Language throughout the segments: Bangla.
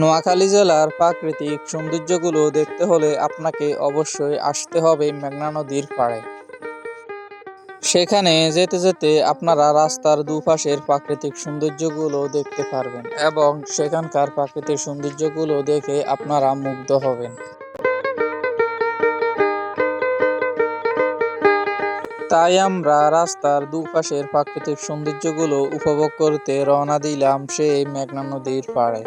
নোয়াখালী জেলার প্রাকৃতিক সৌন্দর্যগুলো দেখতে হলে আপনাকে অবশ্যই আসতে হবে মেঘনা নদীর পাড়ে। সেখানে যেতে যেতে আপনারা রাস্তার দুপাশের প্রাকৃতিক সৌন্দর্যগুলো দেখতে পারবেন এবং সেখানকার প্রাকৃতিক সৌন্দর্যগুলো দেখে আপনারা মুগ্ধ হবেন। তাই আমরা রাস্তার দুপাশের প্রাকৃতিক সৌন্দর্যগুলো উপভোগ করতে রওনা দিলাম সেই মেঘনা নদীর পাড়ে।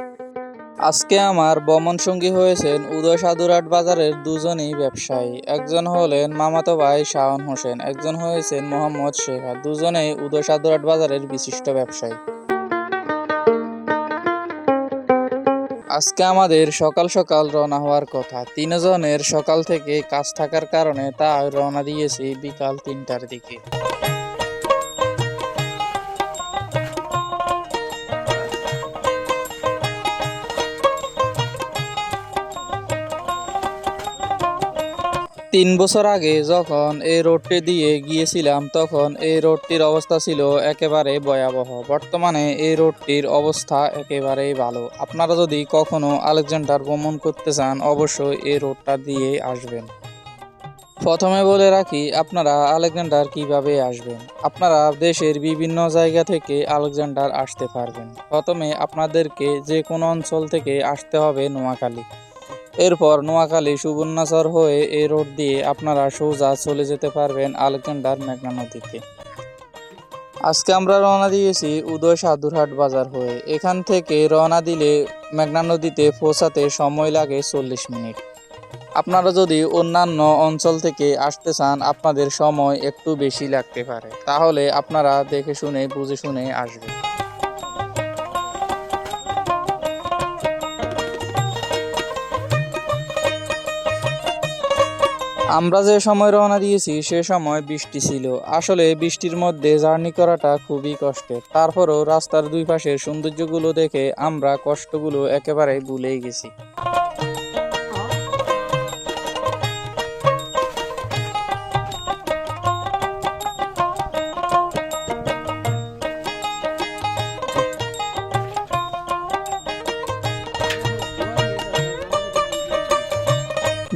আজকে আমার ভ্রমণ সঙ্গী হয়েছেন উদয় সাধুরাট বাজারের দুজনই ব্যবসায়ী। একজন হলেন মামাতো ভাই শাওন হোসেন, একজন হয়েছেন মোহাম্মদ শেখা দুজনেই উদয় সাধুরাট বাজারের বিশিষ্ট ব্যবসায়ী। আজকে আমাদের সকাল সকাল রওনা হওয়ার কথা। তিনজনের সকাল থেকে কাজ থাকার কারণে তা রওনা দিয়েছি বিকাল তিনটার দিকে। তিন বছর আগে যখন এই রোডটি দিয়ে গিয়েছিলাম, তখন এই রোডটির অবস্থা ছিল একেবারে ভয়াবহ। বর্তমানে এই রোডটির অবস্থা একেবারেই ভালো। আপনারা যদি কখনো আলেকজান্ডার ভ্রমণ করতে চান, অবশ্যই এই রোডটা দিয়ে আসবেন। প্রথমে বলে রাখি, আপনারা আলেকজান্ডার কীভাবে আসবেন? আপনারা দেশের বিভিন্ন জায়গা থেকে আলেকজান্ডার আসতে পারবেন। প্রথমে আপনাদেরকে যে কোনো অঞ্চল থেকে আসতে হবে নোয়াখালী। এরপর নোয়াখালী সুবর্ণাচর হয়ে এই রোড দিয়ে আপনারা সোজা চলে যেতে পারবেন আলেকজান্ডার মেঘনা নদীতে। আজকে আমরা রওনা দিয়েছি উদয় সাধুরহাট বাজার হয়ে। এখান থেকে রওনা দিলে মেঘনা নদীতে পৌঁছাতে সময় লাগে চল্লিশ মিনিট। আপনারা যদি অন্যান্য অঞ্চল থেকে আসতে চান, আপনাদের সময় একটু বেশি লাগতে পারে। তাহলে আপনারা দেখে শুনে, বুঝে শুনে আসবেন। আমরা যে সময় রওনা দিয়েছি, সে সময় বৃষ্টি ছিল। আসলে বৃষ্টির মধ্যে জার্নি করাটা খুবই কষ্টের। তারপরও রাস্তার দুই পাশের সৌন্দর্যগুলো দেখে আমরা কষ্টগুলো একেবারে ভুলেই গেছি।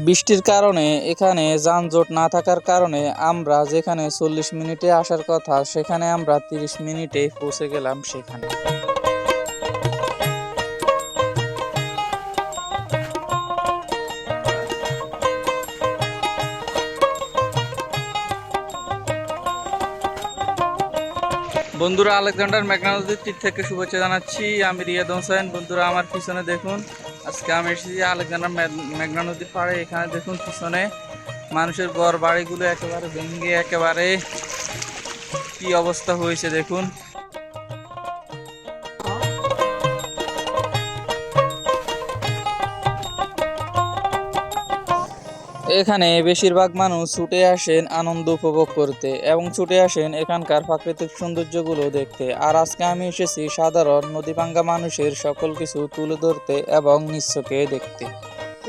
বৃষ্টির কারণে এখানে যানজট না থাকার কারণে আমরা যেখানে চল্লিশ মিনিটে আসার কথা, সেখানে আমরা তিরিশ মিনিটে পৌঁছে গেলাম সেখানে। বন্ধুরা, আলেকজান্ডার নদীর তীর থেকে শুভেচ্ছা জানাচ্ছি। আমি রিয়াদ হোসেন। বন্ধুরা, আমার পিছনে দেখুন। আজকে আমি এসেছি আলেকজান্ডার মেঘনা নদীর পাড়ে। এখানে দেখুন পিছনে মানুষের ঘর বাড়িগুলো একেবারে ভেঙে একেবারে কি অবস্থা হয়েছে দেখুন। এখানে বেশিরভাগ মানুষ ছুটে আসেন আনন্দ উপভোগ করতে এবং ছুটে আসেন এখানকার প্রাকৃতিক সৌন্দর্যগুলো দেখতে। আর আজকে আমি এসেছি সাধারণ নদীভাঙ্গা মানুষের সকল কিছু তুলে ধরতে এবং নিঃস্বকে দেখতে।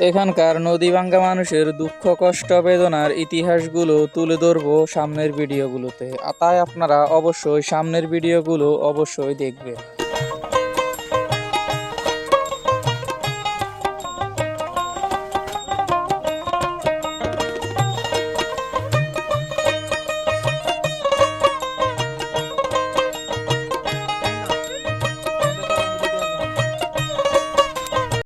এখানকার নদীভাঙ্গা মানুষের দুঃখ, কষ্ট, বেদনার ইতিহাসগুলো তুলে ধরবো সামনের ভিডিওগুলোতে। তাই আপনারা অবশ্যই সামনের ভিডিওগুলো অবশ্যই দেখবেন।